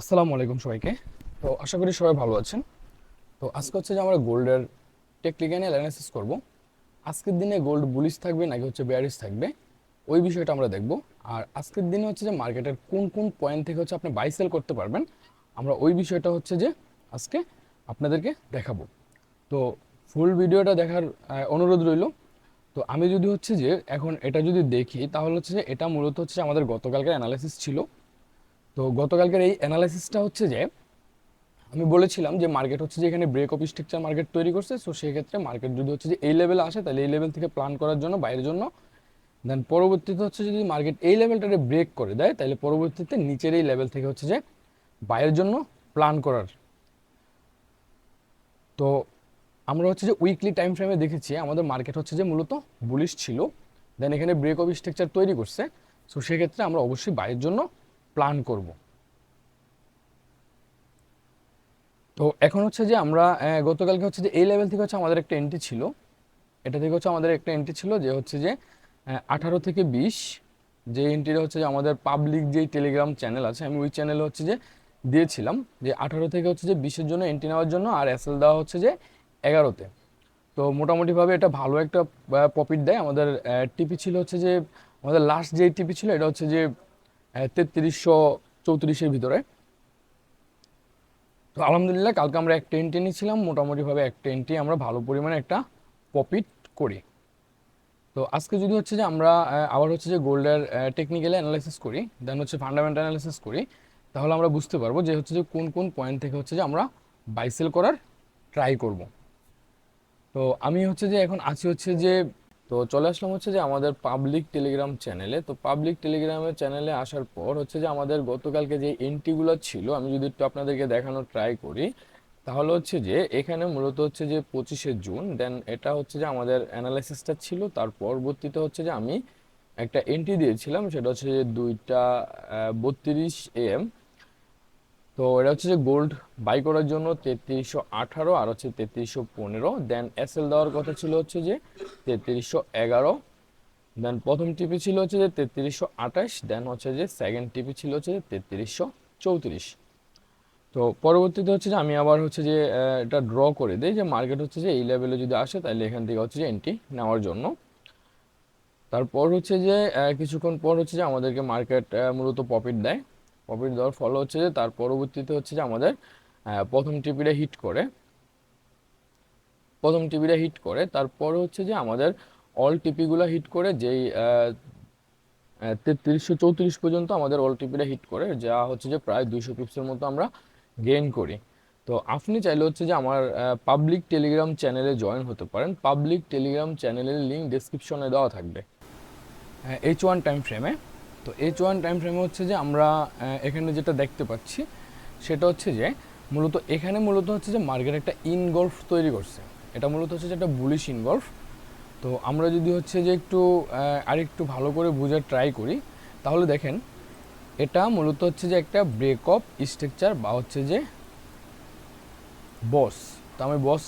আসসালামু আলাইকুম সবাইকে। তো আশা করি সবাই ভালো আছেন। তো আজকে হচ্ছে যে আমরা গোল্ডের টেকনিক্যাল অ্যানালাইসিস করব। আজকের দিনে গোল্ড বুলিশ থাকবে নাকি হচ্ছে বেয়ারিশ থাকবে, ওই বিষয়টা আমরা দেখব। আর আজকের দিনে হচ্ছে যে মার্কেটের কোন কোন পয়েন্ট থেকে হচ্ছে আপনি বাই সেল করতে পারবেন, আমরা ওই বিষয়টা হচ্ছে যে আজকে আপনাদেরকে দেখাবো। তো ফুল ভিডিওটা দেখার অনুরোধ রইল। তো আমি যদি হচ্ছে যে এখন এটা যদি দেখি, তাহলে হচ্ছে যে এটা মূলত হচ্ছে আমাদের গতকালকের অ্যানালাইসিস ছিল। তো গতকালকের এই অ্যানালাইসিসটা হচ্ছে যে, আমি বলেছিলাম যে মার্কেট হচ্ছে যে এখানে ব্রেক অফ স্ট্রাকচার মার্কেট তৈরি করছে সো সেই ক্ষেত্রে মার্কেট যদি হচ্ছে যে এই লেভেলে আসে, তাহলে এই লেভেল থেকে প্ল্যান করার জন্য বাইরের জন্য দেন পরবর্তীতে হচ্ছে যদি মার্কেট এই লেভেলটাকে ব্রেক করে দেয়, তাহলে পরবর্তীতে নিচের এই লেভেল থেকে হচ্ছে যে বাইরের জন্য প্ল্যান করার। তো আমরা হচ্ছে যে উইকলি টাইম ফ্রেমে দেখেছি, আমাদের মার্কেট হচ্ছে যে মূলত বুলিশ ছিল দেন এখানে ব্রেক অফ স্ট্রাকচার তৈরি করছে সো সেক্ষেত্রে আমরা অবশ্যই বাইরের জন্য প্ল্যান করব। তো এখন হচ্ছে যে আমরা গতকালকে হচ্ছে যে এই লেভেল থেকে হচ্ছে আমাদের একটা এন্ট্রি ছিল। এটা থেকে হচ্ছে আমাদের একটা এন্ট্রি ছিল যে হচ্ছে যে আঠারো থেকে বিশ যে এন্ট্রিটা হচ্ছে যে আমাদের পাবলিক যেই টেলিগ্রাম চ্যানেল আছে, আমি ওই চ্যানেলে হচ্ছে যে দিয়েছিলাম যে আঠারো থেকে হচ্ছে যে বিশের জন্য এন্ট্রি নেওয়ার জন্য আর এসএল দেওয়া হচ্ছে যে এগারোতে। তো মোটামুটিভাবে এটা ভালো একটা প্রফিট দেয়। আমাদের টিপি ছিল হচ্ছে যে, আমাদের লাস্ট যে টিপি ছিল, এটা হচ্ছে যে তেত্রিশশো চৌত্রিশের ভিতরে। তো আলহামদুলিল্লাহ, কালকে আমরা একটা এন্ট্রি নিয়েছিলাম, মোটামুটিভাবে একটা এন্ট্রি আমরা ভালো পরিমাণে একটা প্রফিট করি। তো আজকে যদি হচ্ছে যে আমরা আবার হচ্ছে যে গোল্ডের টেকনিক্যালি অ্যানালাইসিস করি দেন হচ্ছে ফান্ডামেন্টাল অ্যানালাইসিস করি, তাহলে আমরা বুঝতে পারব যে হচ্ছে যে কোন কোন পয়েন্ট থেকে হচ্ছে যে আমরা বাইসেল করার ট্রাই করব। তো আমি হচ্ছে যে এখন আছি হচ্ছে যে তো চলে আসলাম হচ্ছে যে আমাদের পাবলিক টেলিগ্রাম চ্যানেলে তো পাবলিক টেলিগ্রামের চ্যানেলে আসার পর হচ্ছে যে আমাদের গতকালকে যে এন্ট্রিগুলো ছিল, আমি যদি একটু আপনাদেরকে দেখানোর ট্রাই করি, তাহলে হচ্ছে যে এখানে মূলত হচ্ছে যে পঁচিশে জুন দেন এটা হচ্ছে যে আমাদের অ্যানালাইসিসটা ছিল। তার পরবর্তীতে হচ্ছে যে আমি একটা এন্ট্রি দিয়েছিলাম, সেটা হচ্ছে যে দুইটা বত্রিশ এম তো এটা হচ্ছে যে গোল্ড বাই করার জন্য তেত্রিশশো আঠারো, আর হচ্ছে তেত্রিশশো পনেরো। দেন এসএল দেওয়ার কথা ছিল হচ্ছে যে তেত্রিশশো এগারো। দেন প্রথম টিপি ছিল হচ্ছে যে তেত্রিশশো আঠাশ দেন হচ্ছে যে সেকেন্ড টিপি ছিল হচ্ছে যে তেত্রিশশো চৌত্রিশ। তো পরবর্তীতে হচ্ছে যে আমি আবার হচ্ছে যে এটা ড্র করে দিই যে মার্কেট হচ্ছে যে এই লেভেলে যদি আসে তাহলে এখান থেকে হচ্ছে যে এন্ট্রি নেওয়ার জন্য। তারপর হচ্ছে যে কিছুক্ষণ পর হচ্ছে যে আমাদেরকে মার্কেট মূলত প্রফিট দেয়। প্রফিট দেওয়ার ফলে হচ্ছে যে তার পরবর্তীতে হচ্ছে যে আমাদের প্রথম টিপিটা হিট করে। প্রথম টিপিটা হিট করে, তারপর হচ্ছে যে আমাদের অল টিপিগুলো হিট করে, যেই তেত্রিশশো চৌত্রিশ পর্যন্ত আমাদের অল টিপিটা হিট করে, যা হচ্ছে যে প্রায় দুইশো পিপসের মতো আমরা গেইন করি। তো আপনি চাইলে হচ্ছে যে আমার পাবলিক টেলিগ্রাম চ্যানেলে জয়েন হতে পারেন। পাবলিক টেলিগ্রাম চ্যানেলের লিঙ্ক ডেসক্রিপশনে দেওয়া থাকবে। এইচ ওয়ান টাইম ফ্রেমে তো এইচ ওয়ান টাইম ফ্রেমে হচ্ছে যে আমরা এখানে যেটা দেখতে পাচ্ছি, সেটা হচ্ছে যে মূলত এখানে মূলত হচ্ছে যে মার্কেট একটা ইনগলফ তৈরি করছে। এটা মূলত হচ্ছে যে একটা বুলিশ ইনগলফ। তো আমরা যদি হচ্ছে যে একটু আরেকটু ভালো করে বোঝার ট্রাই করি, তাহলে দেখেন, এটা মূলত হচ্ছে যে একটা ব্রেক অফ স্ট্রাকচার বা হচ্ছে যে বস তো আমি বস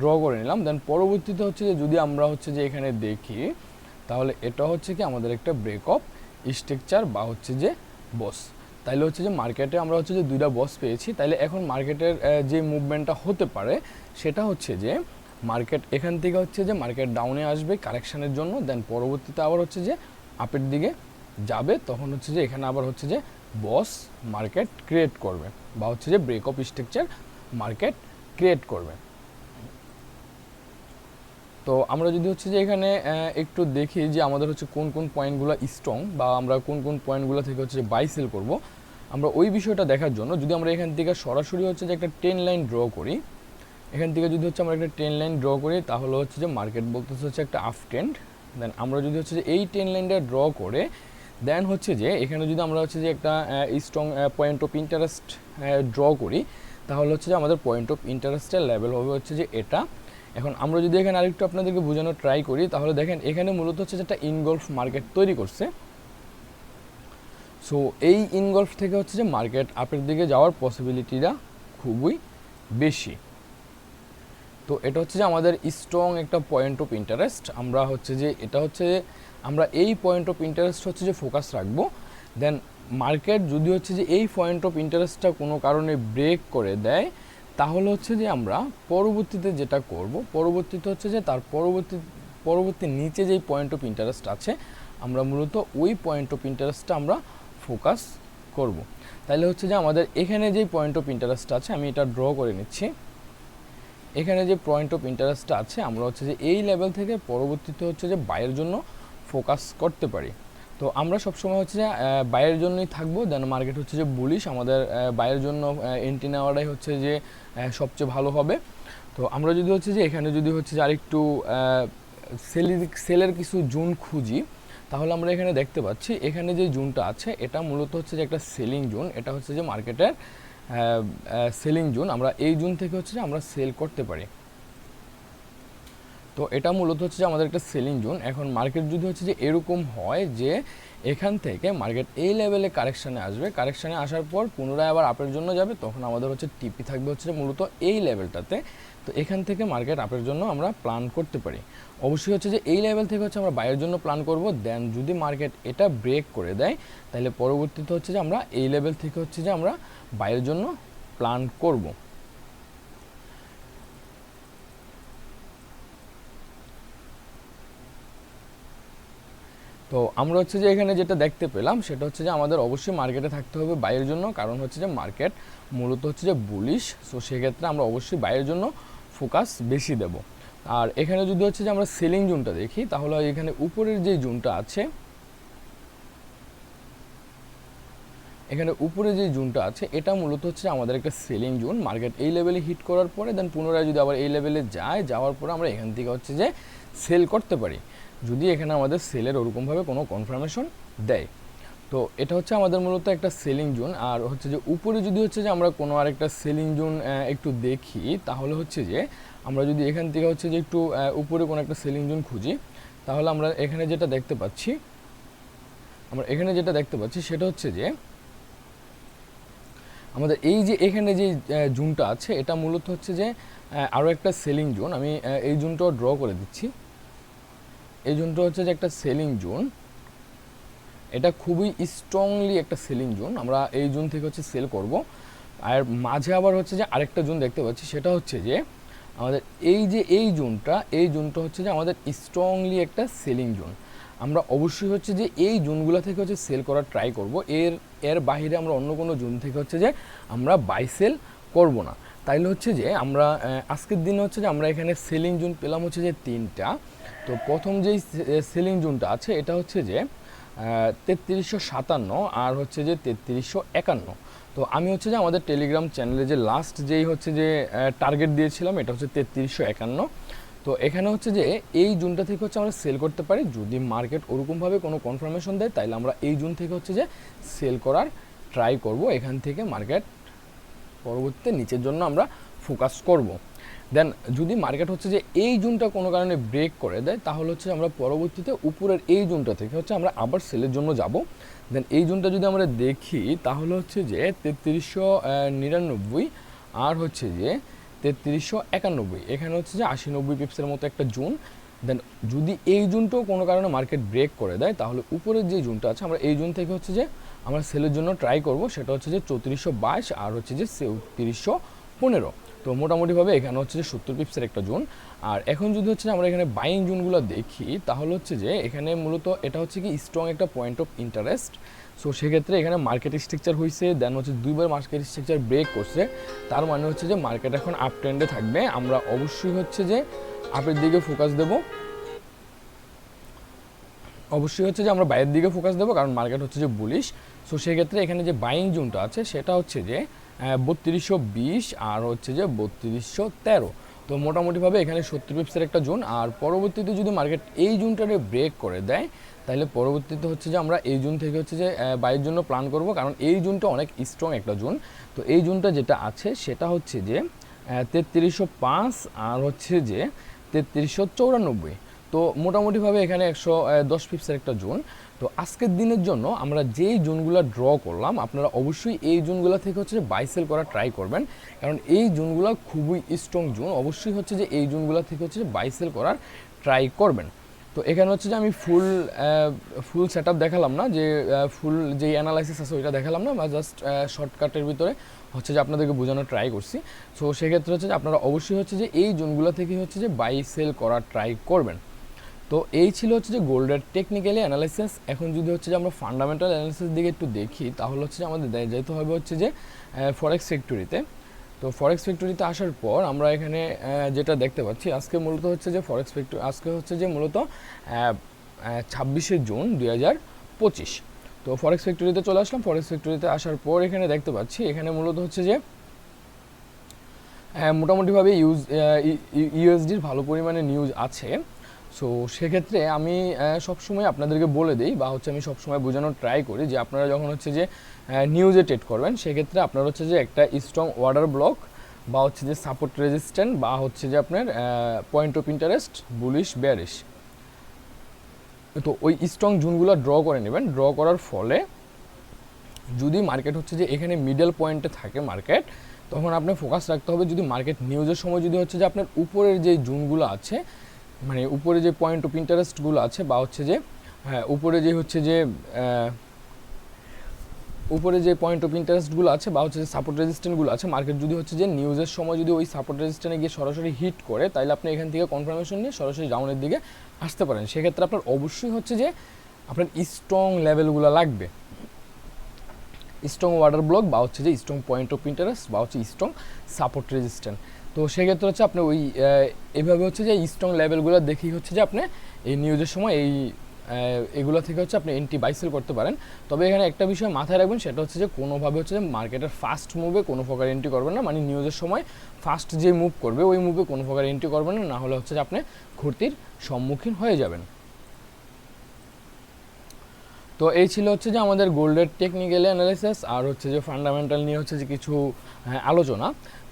ড্র করে নিলাম। দেন পরবর্তীতে হচ্ছে যে যদি আমরা হচ্ছে যে এখানে দেখি, তাহলে এটা হচ্ছে কি আমাদের একটা ব্রেক অফ স্ট্রাকচার বা হচ্ছে যে বস তাইলে হচ্ছে যে মার্কেটে আমরা হচ্ছে যে দুইটা বস পেয়েছি। তাইলে এখন মার্কেটের যে মুভমেন্টটা হতে পারে, সেটা হচ্ছে যে মার্কেট এখান থেকে হচ্ছে যে মার্কেট ডাউনে আসবে কারেকশানের জন্য দেন পরবর্তীতে আবার হচ্ছে যে আপের দিকে যাবে, তখন হচ্ছে যে এখানে আবার হচ্ছে যে বস মার্কেট ক্রিয়েট করবে বা হচ্ছে যে break of structure market create করবে। তো আমরা যদি হচ্ছে যে এখানে একটু দেখি যে আমাদের হচ্ছে কোন কোন পয়েন্টগুলো স্ট্রং বা আমরা কোন কোন পয়েন্টগুলো থেকে হচ্ছে বাই সেল করব। আমরা ওই বিষয়টা দেখার জন্য যদি আমরা এখান থেকে সরাসরি হচ্ছে যে একটা টেন লাইন ড্র করি, এখান থেকে যদি হচ্ছে আমরা একটা টেন লাইন ড্র করি তাহলে হচ্ছে যে মার্কেট বলতেছে হচ্ছে একটা আফ ট্রেন্ড দেন আমরা যদি হচ্ছে যে এই টেন লাইনটা ড্র করে দেন হচ্ছে যে এখানে যদি আমরা হচ্ছে যে একটা strong point of interest draw করি, তাহলে হচ্ছে যে আমাদের পয়েন্ট অফ ইন্টারেস্টের লেভেল হবে হচ্ছে যে এটা। এখন আমরা যদি এখানে আরেকটু আপনাদেরকে বোঝানোর ট্রাই করি, তাহলে দেখেন এখানে মূলত হচ্ছে একটা ইনগলফ মার্কেট তৈরি করছে। সো এই ইনগলফ থেকে হচ্ছে যে মার্কেট আপের দিকে যাওয়ার পসিবিলিটিটা খুবই বেশি। তো এটা হচ্ছে যে আমাদের স্ট্রং একটা পয়েন্ট অফ ইন্টারেস্ট আমরা হচ্ছে যে, এটা হচ্ছে আমরা এই পয়েন্ট অফ ইন্টারেস্ট হচ্ছে যে ফোকাস রাখব। দেন মার্কেট যদি হচ্ছে যে এই পয়েন্ট অফ ইন্টারেস্টটা কোনো কারণে ব্রেক করে দেয় তাহলে হচ্ছে যে আমরা পরবর্তীতে যেটা করব, পরবর্তীতে হচ্ছে যে তার পরবর্তী পরবর্তী নিচে যেই পয়েন্ট অফ ইন্টারেস্ট আছে, আমরা মূলত ওই পয়েন্ট অফ ইন্টারেস্টটা আমরা ফোকাস করব। তাহলে হচ্ছে যে আমাদের এখানে যেই পয়েন্ট অফ ইন্টারেস্ট আছে, আমি এটা ড্র করে নিচ্ছি। এখানে যে পয়েন্ট অফ ইন্টারেস্টটা আছে, আমরা হচ্ছে যে এই লেভেল থেকে পরবর্তীতে হচ্ছে যে বাইয়ের জন্য ফোকাস করতে পারি। তো আমরা সবসময় হচ্ছে যে বাইয়ের জন্যই থাকব দেন মার্কেট হচ্ছে যে বুলিশ আমাদের বাইয়ের জন্য এন্ট্রি নেওয়াটাই হচ্ছে যে সবচেয়ে ভালো হবে। তো আমরা যদি হচ্ছে যে এখানে যদি হচ্ছে যে আরেকটু সেলের সেলের কিছু জুন খুঁজি, তাহলে আমরা এখানে দেখতে পাচ্ছি, এখানে যে জুনটা আছে, এটা মূলত হচ্ছে যে একটা সেলিং জুন, এটা হচ্ছে যে মার্কেটের সেলিং জুন। আমরা এই জুন থেকে হচ্ছে যে আমরা সেল করতে পারি। তো এটা মূলত হচ্ছে যে আমাদের একটা সেলিং জোন এখন মার্কেট যদি হচ্ছে যে এরকম হয় যে এখান থেকে মার্কেট এই লেভেলে কারেকশানে আসবে কারেকশানে আসার পর পুনরায় আবার আপের জন্য যাবে, তখন আমাদের হচ্ছে টিপি থাকবে হচ্ছে মূলত এই লেভেলটাতে তো এখান থেকে মার্কেট আপের জন্য আমরা প্ল্যান করতে পারি। অবশ্যই হচ্ছে যে এই লেভেল থেকে হচ্ছে আমরা বাইরের জন্য প্ল্যান করব। দেন যদি মার্কেট এটা ব্রেক করে দেয়, তাহলে পরবর্তীতে হচ্ছে যে আমরা এই লেভেল থেকে হচ্ছে যে আমরা বাইরের জন্য প্ল্যান করব। তো আমরা হচ্ছে যে এখানে যেটা দেখতে পেলাম, সেটা হচ্ছে যে আমাদের অবশ্যই মার্কেটে থাকতে হবে বাইয়ের জন্য। কারণ হচ্ছে যে মার্কেট মূলত হচ্ছে যে বুলিশ সো সেক্ষেত্রে আমরা অবশ্যই বাইয়ের জন্য ফোকাস বেশি দেব। আর এখানে যদি হচ্ছে যে আমরা সেলিং জোনটা দেখি, তাহলে এখানে উপরের যে জোনটা আছে, এখানে উপরে যে জোনটা আছে, এটা মূলত হচ্ছে আমাদের একটা সেলিং জোন মার্কেট এই লেভেলে হিট করার পরে দেন পুনরায় যদি আবার এই লেভেলে যায়, যাওয়ার পরে আমরা এখান থেকে হচ্ছে যে সেল করতে পারি। যদি এখানে আমাদের সেলের ওরকমভাবে কোনো কনফার্মেশন দেয়, তো এটা হচ্ছে আমাদের মূলত একটা সেলিং জোন আর হচ্ছে যে উপরে যদি হচ্ছে যে আমরা কোনো আরেকটা সেলিং জোন একটু দেখি, তাহলে হচ্ছে যে আমরা যদি এখান থেকে হচ্ছে যে একটু উপরে কোনো একটা সেলিং জোন খুঁজি, তাহলে আমরা এখানে যেটা দেখতে পাচ্ছি, আমরা এখানে যেটা দেখতে পাচ্ছি সেটা হচ্ছে যে আমাদের এই যে এখানে যে জোনটা আছে, এটা মূলত হচ্ছে যে আরও একটা সেলিং জোন আমি এই জোনটাও ড্র করে দিচ্ছি। এই জোনটা হচ্ছে যে একটা সেলিং জোন। এটা খুবই স্ট্রংলি একটা সেলিং জোন। আমরা এই জোন থেকে হচ্ছে সেল করব। আর মাঝে আবার হচ্ছে যে আরেকটা জোন দেখতে পাচ্ছি, সেটা হচ্ছে যে আমাদের এই যে এই জোনটা এই জোনটা হচ্ছে যে আমাদের স্ট্রংলি একটা সেলিং জোন। আমরা অবশ্যই হচ্ছে যে এই জোনগুলো থেকে হচ্ছে সেল করার ট্রাই করব। এর এর বাহিরে আমরা অন্য কোনো জোন থেকে হচ্ছে যে আমরা বাই সেল করব না। তাইলে হচ্ছে যে আমরা আজকের দিনে হচ্ছে যে আমরা এখানে সেলিং জোন পেলাম হচ্ছে যে তিনটা। তো প্রথম যেই সেলিং জোনটা আছে, এটা হচ্ছে যে তেত্রিশশো সাতান্ন আর হচ্ছে যে তেত্রিশশো একান্ন। তো আমি হচ্ছে যে আমাদের টেলিগ্রাম চ্যানেলে যে লাস্ট যেই হচ্ছে যে টার্গেট দিয়েছিলাম, এটা হচ্ছে তেত্রিশশো একান্ন। তো এখানে হচ্ছে যে, এই জুনটা থেকে হচ্ছে আমরা সেল করতে পারি। যদি মার্কেট ওরকমভাবে কোনো কনফার্মেশন দেয় তাহলে আমরা এই জুন থেকে হচ্ছে যে সেল করার ট্রাই করব। এখান থেকে মার্কেট পরবর্তীতে নিচের জন্য আমরা ফোকাস করব। দেন যদি মার্কেট হচ্ছে যে এই জুনটা কোনো কারণে ব্রেক করে দেয়, তাহলে হচ্ছে আমরা পরবর্তীতে উপরের এই জুনটা থেকে হচ্ছে আমরা আবার সেলের জন্য যাব। দেন এই জুনটা যদি আমরা দেখি, তাহলে হচ্ছে যে তেত্রিশশো নিরানব্বই আর হচ্ছে যে তেত্রিশশো একানব্বই। এখানে হচ্ছে যে আশি নব্বই পিপসের মতো একটা জুন। দেন যদি এই জুনটাও কোনো কারণে মার্কেট ব্রেক করে দেয়, তাহলে উপরের যে জুনটা আছে, আমরা এই জুন থেকে হচ্ছে যে আমরা সেলের জন্য ট্রাই করব। সেটা হচ্ছে যে চৌত্রিশশো বাইশ আর হচ্ছে যে চৌত্রিশশো পনেরো। তো মোটামুটিভাবে এখানে হচ্ছে যে সত্তর পিপসের একটা জোন। আর এখন যদি হচ্ছে আমরা এখানে বাইং জোনগুলো দেখি, তাহলে হচ্ছে যে এখানে মূলত এটা হচ্ছে কি স্ট্রং একটা পয়েন্ট অফ ইন্টারেস্ট সো সেক্ষেত্রে এখানে মার্কেট স্ট্রাকচার হয়েছে দেন হচ্ছে দুইবার মার্কেট স্ট্রাকচার ব্রেক করছে। তার মানে হচ্ছে যে মার্কেট এখন আপ ট্রেন্ডে থাকবে। আমরা অবশ্যই হচ্ছে যে আপের দিকে ফোকাস দেব। অবশ্যই হচ্ছে যে আমরা বাইরের দিকে ফোকাস দেবো, কারণ মার্কেট হচ্ছে যে বুলিশ সো সেক্ষেত্রে এখানে যে বাইং জোনটা আছে, সেটা হচ্ছে যে বত্রিশশো বিশ আর হচ্ছে যে বত্রিশশো তেরো। তো মোটামুটিভাবে এখানে সত্তর পিপসের একটা জোন। আর পরবর্তীতে যদি মার্কেট এই জোনটারে ব্রেক করে দেয়, তাহলে পরবর্তীতে হচ্ছে যে আমরা এই জুন থেকে হচ্ছে যে বাইরের জন্য প্ল্যান করব। কারণ এই জুনটা অনেক স্ট্রং একটা জুন। তো এই জুনটা যেটা আছে, সেটা হচ্ছে যে তেত্রিশশো পাঁচ আর হচ্ছে যে তেত্রিশশো চৌরানব্বই। তো মোটামুটিভাবে এখানে একশো দশ পিপসের একটা জোন। তো আজকের দিনের জন্য আমরা যেই জোনগুলো ড্র করলাম, আপনারা অবশ্যই এই জোনগুলো থেকে হচ্ছে বাইসেল করা ট্রাই করবেন। কারণ এই জোনগুলো খুবই স্ট্রং জোন, অবশ্যই হচ্ছে যে এই জোনগুলো থেকে হচ্ছে বাইসেল করার ট্রাই করবেন। তো এখানে হচ্ছে যে আমি ফুল ফুল সেট দেখালাম না, যে ফুল যেই অ্যানালাইসিস আছে ওইটা দেখালাম না, বা জাস্ট শর্টকাটের ভিতরে হচ্ছে যে আপনাদেরকে বোঝানোর ট্রাই করছি। সো সেক্ষেত্রে হচ্ছে যে আপনারা অবশ্যই হচ্ছে যে এই জোনগুলো থেকে হচ্ছে যে বাই সেল করার ট্রাই করবেন। তো এই ছিল হচ্ছে যে গোল্ডের টেকনিক্যালি অ্যানালাইসিস এখন যদি হচ্ছে যে আমরা ফান্ডামেন্টাল অ্যানালাইসিস দিকে একটু দেখি, তাহলে হচ্ছে যে আমাদের যেতে হবে হচ্ছে যে ফরেক্স ফ্যাক্টরিতে তো ফরেক্স ফ্যাক্টরিতে আসার পর আমরা এখানে যেটা দেখতে পাচ্ছি, আজকে মূলত হচ্ছে যে ফরেক্স ফ্যাক্টরি আজকে হচ্ছে যে মূলত ছাব্বিশে জুন দুই হাজার পঁচিশ। তো ফরেক্স ফ্যাক্টরিতে চলে আসলাম। ফরেক্স ফ্যাক্টরিতে আসার পর এখানে দেখতে পাচ্ছি, এখানে মূলত হচ্ছে যে মোটামুটিভাবে ইউজ ইউএসডির ভালো পরিমাণে নিউজ আছে। সো সেক্ষেত্রে আমি সবসময় আপনাদেরকে বলে দিই বা হচ্ছে আমি সবসময় বোঝানোর ট্রাই করি যে আপনারা যখন হচ্ছে যে নিউজে ট্রেড করবেন, সেক্ষেত্রে আপনার হচ্ছে যে একটা স্ট্রং ওয়ার্ডার ব্লক বা হচ্ছে যে সাপোর্ট রেজিস্ট্যান্ট বা হচ্ছে যে আপনার point of interest bullish bearish তো ওই স্ট্রং জুনগুলো ড্র করে নেবেন। ড্র করার ফলে যদি মার্কেট হচ্ছে যে এখানে মিডল পয়েন্টে থাকে মার্কেট তখন আপনি ফোকাস রাখতে হবে যদি মার্কেট নিউজের সময় যদি হচ্ছে যে আপনার উপরের যে জুনগুলো আছে মানে উপরে যে পয়েন্ট অফ ইন্টারেস্টগুলো আছে বা হচ্ছে যে হ্যাঁ উপরে যে হচ্ছে যে উপরে যে পয়েন্ট অফ ইন্টারেস্টগুলো আছে বা হচ্ছে যে সাপোর্ট রেজিস্ট্যান্টগুলো আছে মার্কেট যদি হচ্ছে যে নিউজের সময় যদি ওই সাপোর্ট রেজিস্ট্যান্টে গিয়ে সরাসরি হিট করে তাহলে আপনি এখান থেকে কনফার্মেশন নিয়ে সরাসরি ডাউনের দিকে আসতে পারেন। সেক্ষেত্রে আপনার অবশ্যই হচ্ছে যে আপনার স্ট্রং লেভেলগুলো লাগবে। স্ট্রং ওয়াটার ব্লক বা হচ্ছে যে স্ট্রং পয়েন্ট অফ ইন্টারেস্ট বা হচ্ছে স্ট্রং সাপোর্ট রেজিস্ট্যান্ট তো সেক্ষেত্রে হচ্ছে আপনি ওই এভাবে হচ্ছে যে স্ট্রং লেভেলগুলো দেখেই হচ্ছে যে আপনি এই নিউজের সময় এই এগুলো থেকে হচ্ছে আপনি এন্টি বাইসেল করতে পারেন। তবে এখানে একটা বিষয় মাথায় রাখবেন সেটা হচ্ছে যে কোনোভাবে হচ্ছে যে মার্কেটের ফাস্ট মুভে কোনো প্রকার এন্ট্রি করবেন না। মানে নিউজের সময় ফাস্ট যে মুভ করবে ওই মুভে কোনো প্রকার এন্ট্রি করবেন না। না হলে হচ্ছে যে আপনি ক্ষতির সম্মুখীন হয়ে যাবেন। তো এই ছিল হচ্ছে যে আমাদের গোল্ডের টেকনিক্যাল অ্যানালাইসিস আর হচ্ছে যে ফান্ডামেন্টাল নিয়ে হচ্ছে যে কিছু হ্যাঁ, আলোচনা।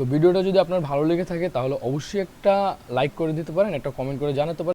তো ভিডিওটা যদি আপনার ভালো লেগে থাকে, তাহলে অবশ্যই একটা লাইক করে দিতে পারেন, একটা কমেন্ট করে জানাতে পারেন।